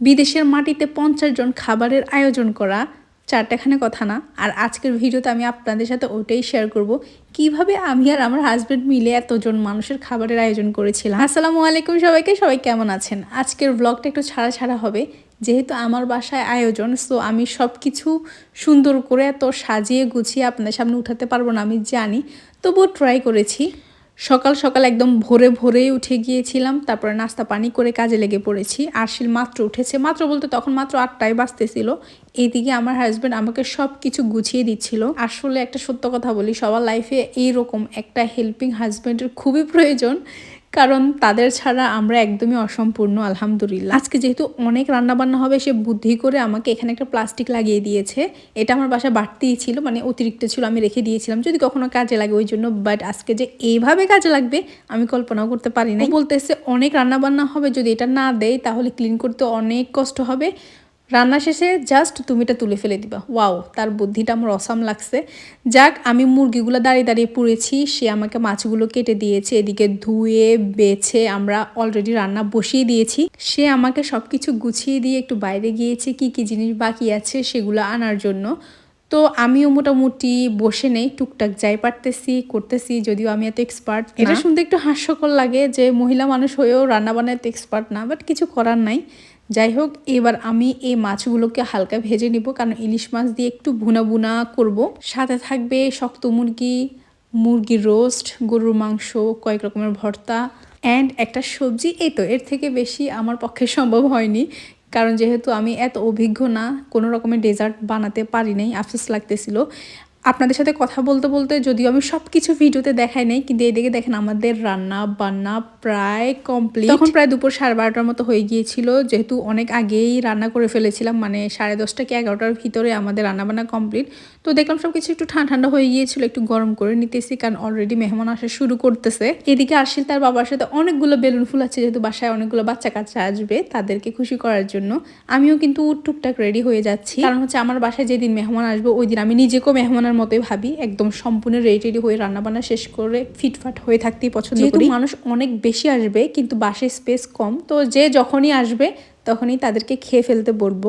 বিদেশের মাটিতে পঞ্চাশ জন খাবারের আয়োজন করা। চারটাখানে কথা না। আর আজকের ভিডিওতে আমি আপনাদের সাথে ওটাই শেয়ার করব। কীভাবে আমি আর আমার হাজব্যান্ড মিলে এতজন মানুষের খাবারের আয়োজন করেছিলাম। আসসালামু আলাইকুম সবাইকে। সবাই কেমন আছেন? আজকের ব্লগটা একটু ছাড়া ছাড়া হবে। যেহেতু আমার বাসায় আয়োজন সো আমি সব কিছু সুন্দর করে এত সাজিয়ে গুছিয়ে আপনাদের সামনে উঠাতে পারব না, আমি জানি। তবুও ট্রাই করেছি। সকাল সকাল একদম ভোরে ভোরেই উঠে গিয়েছিলাম, তারপরে নাস্তা পানি করে কাজে লেগে পড়েছি। আরশিল মাত্র উঠেছে, মাত্র বলতে তখন মাত্র আটটায় বাঁচতেছিল এইদিকে আমার হাজব্যান্ড আমাকে সব কিছু গুছিয়ে দিচ্ছিল। আসলে একটা সত্য কথা বলি, সবার লাইফে এইরকম একটা হেল্পিং হাজব্যান্ডের খুবই প্রয়োজন। কারণ তাদের ছাড়া আমরা একদমই অসম্পূর্ণ, আলহামদুলিল্লাহ। আজকে যেহেতু অনেক রান্নাবান্না হবে, সে বুদ্ধি করে আমাকে এখানে একটা প্লাস্টিক লাগিয়ে দিয়েছে। এটা আমার বাসায় বাড়তিই ছিল মানে অতিরিক্ত ছিল, আমি রেখে দিয়েছিলাম। যদি কখনো কাজে লাগে ওই জন্য বাট আজকে যে এইভাবে কাজে লাগবে, আমি কল্পনাও করতে পারি না বলতেছে, অনেক রান্নাবান্না হবে, যদি এটা না দেয়, তাহলে ক্লিন করতে অনেক কষ্ট হবে। রান্না শেষে জাস্ট তুমি এটা তুলে ফেলে দিবা। ওয়াও তার বুদ্ধিটা আমার অসাম লাগছে। যাক আমি মুরগিগুলো দাঁড়িয়ে দাঁড়িয়ে পুড়েছি। সে আমাকে মাছগুলো কেটে দিয়েছে এদিকে ধুয়ে বেছে আমরা অলরেডি রান্না বসিয়ে দিয়েছি। সে আমাকে সব কিছু গুছিয়ে দিয়ে একটু বাইরে গিয়েছে কি কি জিনিস বাকি আছে সেগুলো আনার জন্য। তো আমিও মোটামুটি বসে নেই টুকটাক যাই পারতেছি করতেছি যদিও আমি এত এক্সপার্ট এটা শুনতে একটু হাস্যকর লাগে যে মহিলা মানুষ হয়েও রান্না বান্নায় এত এক্সপার্ট না বাট কিছু করার নাই। যাই হোক এবার আমি এই মাছগুলোকে হালকা ভেজে নিব, কারণ ইলিশ মাছ দিয়ে একটু ভুনা ভুনা করব। সাথে থাকবে শক্ত মুরগি মুরগির রোস্ট, গরুর মাংস, কয়েক রকমের ভর্তা অ্যান্ড একটা সবজি। এই তো, এর থেকে বেশি আমার পক্ষে সম্ভব হয়নি, কারণ যেহেতু আমি এত অভিজ্ঞ না, কোনো রকমের ডেজার্ট বানাতে পারি নাই, আফসোস লাগতেছিল। আপনাদের সাথে কথা বলতে বলতে যদিও আমি সব কিছু ভিডিওতে দেখাই নাই, কিন্তু এদিকে দেখেন আমাদের রান্না বান্না প্রায় কমপ্লিট। তখন প্রায় দুপুর সাড়ে বারোটার মতো হয়ে গিয়েছিল, যেহেতু অনেক আগেই রান্না করে ফেলেছিলাম মানে সাড়ে দশটা কি এগারোটার ভিতরে আমাদের রান্না বান্না কমপ্লিট। তো দেখলাম সব কিছু একটু ঠান্ডা ঠান্ডা হয়ে গিয়েছিল, একটু গরম করে নিতেছি, কারণ অলরেডি মেহমান আসা শুরু করতেছে। এদিকে আসিল তার বাবার সাথে অনেকগুলো বেলুন ফুল আছে, যেহেতু বাসায় অনেকগুলো বাচ্চা কাচ্চা আসবে তাদেরকে খুশি করার জন্য। আমিও কিন্তু টুকটাক রেডি হয়ে যাচ্ছি। কারণ হচ্ছে আমার বাসায় যেদিন মেহমান আসবে, ওই দিন আমি নিজেকেও মেহমানের মতোই ভাবি একদম সম্পূর্ণ রেডি রেডি হয়ে রান্নাবান্না শেষ করে ফিটফাট হয়ে থাকতেই পছন্দ করি। মানুষ অনেক বেশি আসবে কিন্তু বাসে স্পেস কম তো যে যখনই আসবে তখনই তাদেরকে খেয়ে ফেলতে বলব।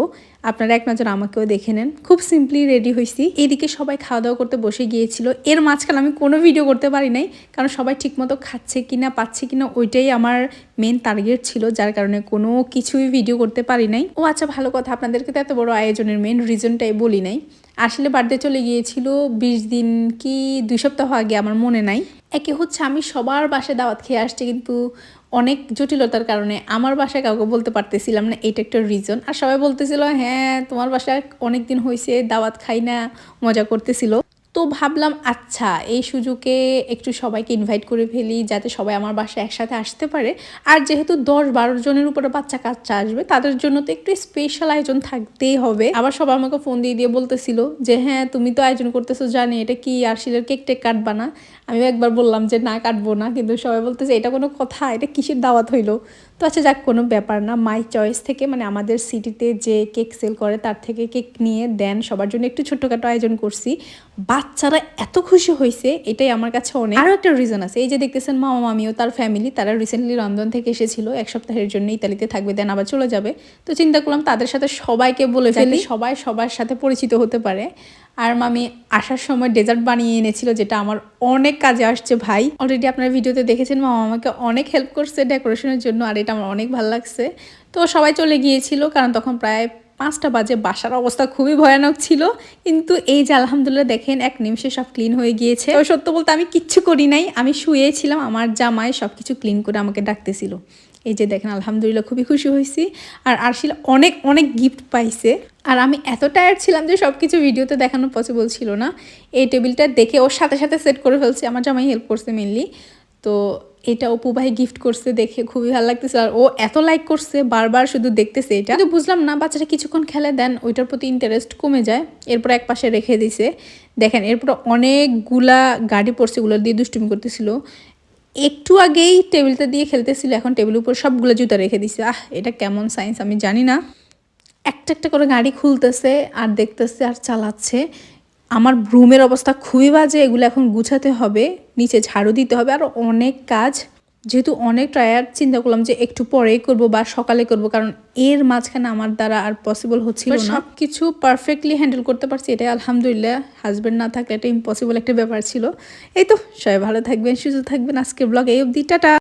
আপনারা এক নজর আমাকেও দেখে নেন। খুব সিম্পলি রেডি হয়েছি এদিকে সবাই খাওয়া দাওয়া করতে বসে গিয়েছিল। এর মাঝখানে আমি কোনো ভিডিও করতে পারি নাই, কারণ সবাই ঠিকমতো খাচ্ছে কিনা, পাচ্ছে কিনা, ওইটাই আমার মেন টার্গেট ছিল, যার কারণে কোনো কিছুই ভিডিও করতে পারি নাই। ও আচ্ছা ভালো কথা, আপনাদেরকে তো এত বড় আয়োজনের মেন রিজনটাই বলি নাই। আসলে বার্থডে চলে গিয়েছিল বিশ দিন কি, দুই সপ্তাহ আগে, আমার মনে নাই। একে হচ্ছে আমি সবার বাসায় দাওয়াত খেয়ে আসছি, কিন্তু অনেক জটিলতার কারণে আমার বাসায় কাউকে বলতে পারতেছিলাম না, এটা একটা রিজন আর সবাই বলতেছিল হ্যাঁ তোমার বাসায় অনেক দিন হয়েছে দাওয়াত খাই না, মজা করতেছিল। তো ভাবলাম আচ্ছা এই সুযোগে একটু সবাইকে ইনভাইট করে ফেলি যাতে সবাই আমার বাসায় একসাথে আসতে পারে। আর যেহেতু দশ বারো জনের উপরে বাচ্চা কাচ্চা আসবে, তাদের জন্য তো একটু স্পেশাল আয়োজন থাকতেই হবে। আবার সবাই আমাকে ফোন দিয়ে দিয়ে বলতেছিল যে হ্যাঁ তুমি তো আয়োজন করতেছো, জানি, এটা কি? আর শিলের কেক টেক কাটবা না? আমিও একবার বললাম যে, না, কাটবো না। কিন্তু সবাই বলতেছে, এটা কোনো কথা, এটা কিসের দাওয়াত হইল? তো আচ্ছা যাক কোনো ব্যাপার না। মাই চয়েস থেকে মানে আমাদের সিটিতে যে কেক সেল করে তার থেকে কেক নিয়ে দেন। সবার জন্য একটু ছোট্টখাটো আয়োজন করছি। বাচ্চারা এত খুশি হয়েছে এটাই আমার কাছে অনেক আরও একটা রিজন আছে। এই যে দেখতেছেন মামা মামিও তার ফ্যামিলি তারা রিসেন্টলি লন্ডন থেকে এসেছিল। এক সপ্তাহের জন্য ইতালিতে থাকবে দেন আবার চলে যাবে। তো চিন্তা করলাম তাদের সাথে সবাইকে বলে ফেলি। সবাই সবার সাথে পরিচিত হতে পারে। আর মামি আসার সময় ডেজার্ট বানিয়ে এনেছিল, যেটা আমার অনেক কাজে আসছে ভাই। অলরেডি আপনার ভিডিওতে দেখেছেন, মামা আমাকে অনেক হেল্প করছে ডেকোরেশনের জন্য, আর এটা আমার অনেক ভালো লাগছে। তো সবাই চলে গিয়েছিল, কারণ তখন প্রায় পাঁচটা বাজে, বাসার অবস্থা খুবই ভয়ানক ছিল। কিন্তু এই যে আলহামদুলিল্লাহ দেখেন, এক নিমিষে সব ক্লিন হয়ে গিয়েছে। তো সত্য বলতে আমি কিচ্ছু করি নাই, আমি শুয়েছিলাম, আমার জামায় সব কিছু ক্লিন করে আমাকে ডাকতেছিল। এই যে দেখেন, আলহামদুলিল্লাহ খুবই খুশি হয়েছি। আর আরশিল অনেক অনেক গিফট পাইছে। আর আমি এত টায়ার্ড ছিলাম যে সব কিছু ভিডিওতে দেখানো পসিবল ছিল না। এই টেবিলটা দেখে ওর সাথে সাথে সেট করে ফেলছে, আমার জামাই হেল্প করছে মেনলি তো এটা অপু ভাই গিফট করছে দেখে খুবই ভালো লাগতেছে। আর ও এত লাইক করছে, বারবার শুধু দেখতেছে এটা। কিন্তু বুঝলাম না বাচ্চাটা কিছুক্ষণ খেলে দেন, ওইটার প্রতি ইন্টারেস্ট কমে যায়। এরপর এক পাশে রেখে দিছে। দেখেন, এরপর অনেকগুলা গাড়ি পড়ছে এগুলো দিয়ে দুষ্টুমি করতেছিল। একটু আগেই টেবিলটা দিয়ে খেলতেছিল, এখন টেবিলের উপর সবগুলো জুতা রেখে দিছে। আহ, এটা কেমন সায়েন্স আমি জানি না। একটা একটা করে গাড়ি খুলতেছে আর দেখতেছে আর চালাচ্ছে। আমার রুমের অবস্থা খুবই বাজে, এগুলো এখন গুছাতে হবে, নিচে ঝাড়ু দিতে হবে, আর অনেক কাজ। যেহেতু অনেক টায়ার্ড চিন্তা করলাম যে একটু পরেই করব বা সকালে করব কারণ এর মাঝখানে আমার দ্বারা আর পসিবল হচ্ছিল না। সব কিছু পারফেক্টলি হ্যান্ডেল করতে পারছি এটাই আলহামদুলিল্লাহ। হাজব্যান্ড না থাকলে এটা ইম্পসিবল একটা ব্যাপার ছিল। এই তো সবাই ভালো থাকবেন সুস্থ থাকবেন। আজকে ব্লগ এই অবধি টাটা!